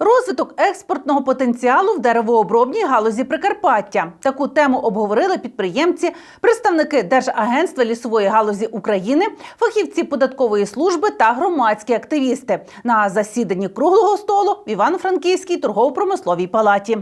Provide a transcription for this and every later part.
Розвиток експортного потенціалу в деревообробній галузі Прикарпаття. Таку тему обговорили підприємці, представники Держагентства лісової галузі України, фахівці податкової служби та громадські активісти на засіданні круглого столу в Івано-Франківській торгово-промисловій палаті.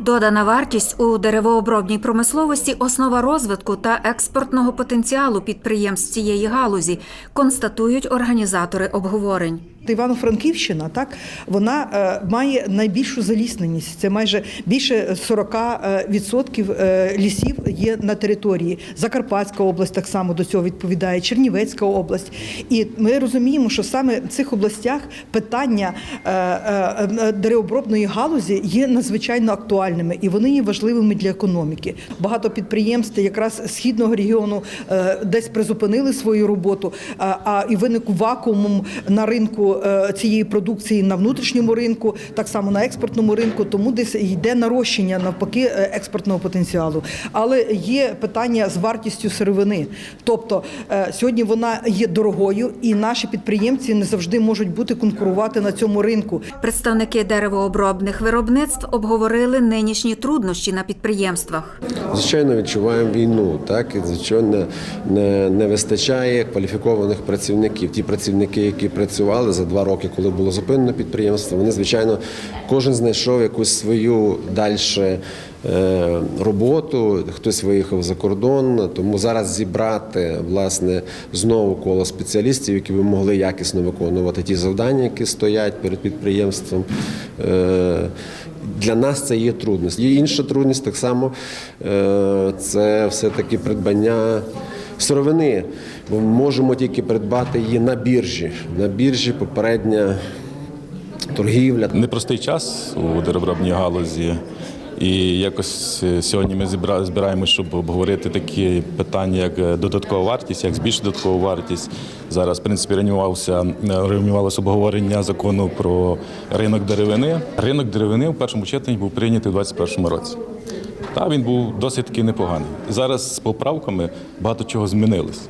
Додана вартість у деревообробній промисловості основа розвитку та експортного потенціалу підприємств цієї галузі, констатують організатори обговорень. Івано-Франківщина, так вона е, має найбільшу залісненість. Це майже більше 40% е, лісів є на території. Закарпатська область так само до цього відповідає, Чернівецька область. І ми розуміємо, що саме в цих областях питання е, е, е, деревообробної галузі є надзвичайно актуальними і вони є важливими для економіки. Багато підприємств якраз східного регіону е, десь призупинили свою роботу, а і виник вакуум на ринку е, цієї продукції на внутрішньому ринку, так само на експортному ринку. Тому десь йде нарощення навпаки е, експортного потенціалу. Але є питання з вартістю сировини. Тобто е, сьогодні вона є дорогою, і наші підприємці не завжди можуть бути конкурувати на цьому ринку. Представники деревообробних виробництв обговорили нинішні труднощі на підприємствах. Звичайно, відчуваємо війну, так і звичайно не, не вистачає кваліфікованих працівників. Ті працівники, які працювали за два роки, коли було зупинено підприємство, вони звичайно кожен знайшов якусь свою дальше. е, Роботу, хтось виїхав за кордон, тому зараз зібрати власне знову коло спеціалістів, які би могли якісно виконувати ті завдання, які стоять перед підприємством. е, Для нас це є трудність. Є інша трудність так само е, це все-таки придбання сировини. Бо можемо тільки придбати її на біржі. На біржі попередня торгівля. непростий час у деревообробній галузі. І якось е, сьогодні ми збираємося, щоб обговорити такі питання, як е, додаткова вартість, як збільшити додаткову вартість. Зараз, в принципі, реанімувався е, реанімувалося обговорення закону про ринок деревини. Ринок деревини в першому читанні був прийнятий у 2021 році. Та він був досить таки непоганий. Зараз з поправками багато чого змінилось.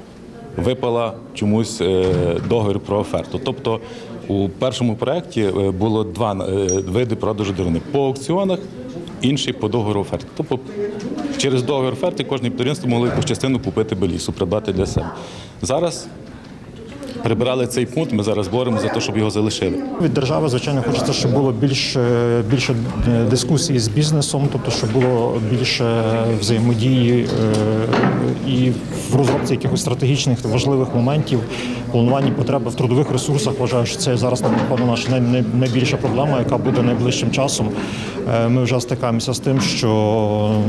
Випала чомусь е, договір про оферту. Тобто у першому проєкті е, було два е, види продажу деревини по аукціонах, інший по договору оферти. Тобто через договір оферти кожне підприємство могло якусь частину купити би лісу, придбати для себе. Зараз прибирали цей пункт, ми зараз боремося за те, щоб його залишили. Від держави, звичайно, хочеться, щоб було більше, більше е, дискусії з бізнесом, тобто, щоб було більше взаємодії е, і в розробці якихось стратегічних важливих моментів, плануванні потреби в трудових ресурсах. Вважаю, що це зараз напевно наша най- най- найбільша проблема, яка буде найближчим часом. Е, Ми вже стикаємося з тим, що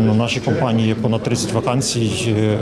на нашій компанії понад 30 вакансій е,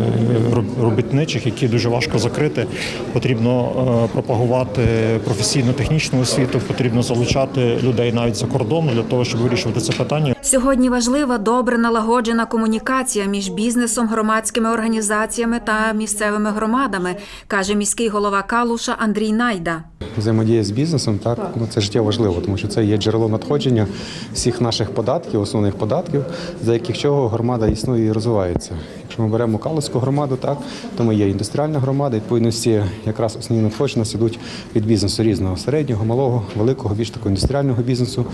робітничих, які дуже важко закрити. Потрібно е, пропагувати професійно-технічну освіту, потрібно залучати людей навіть за кордону для того, щоб вирішувати це питання. Сьогодні важлива добре налагоджена комунікація між бізнесом, громадськими організаціями та місцевими громадами, каже міський голова Калуша Андрій Найда. взаємодія з бізнесом, так ну це життєво важливо, тому що це є джерело надходження всіх наших податків, основних податків, за яких чого громада існує і розвивається. Якщо ми беремо Калуську громаду, так то ми є індустріальна громада. Відповідності якраз основні надходження ідуть від бізнесу різного середнього, малого, великого, більш такого індустріального бізнесу.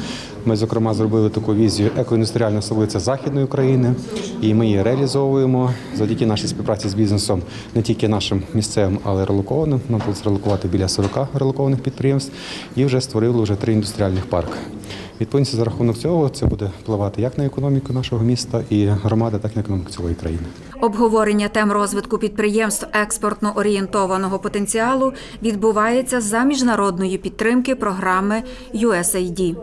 Ми, зокрема, зробили таку візію екоіндустріальна столиця Західної України, і ми її реалізовуємо завдяки нашій співпраці з бізнесом не тільки нашим місцевим, але й релокованим. Нам вдалося релокувати біля 40 релокованих підприємств і вже створили вже три індустріальних парки. Відповідно, за рахунок цього це буде впливати як на економіку нашого міста і громади, так і на економіку цілої країни. Обговорення тем розвитку підприємств експортно орієнтованого потенціалу відбувається за міжнародної підтримки програми USAID.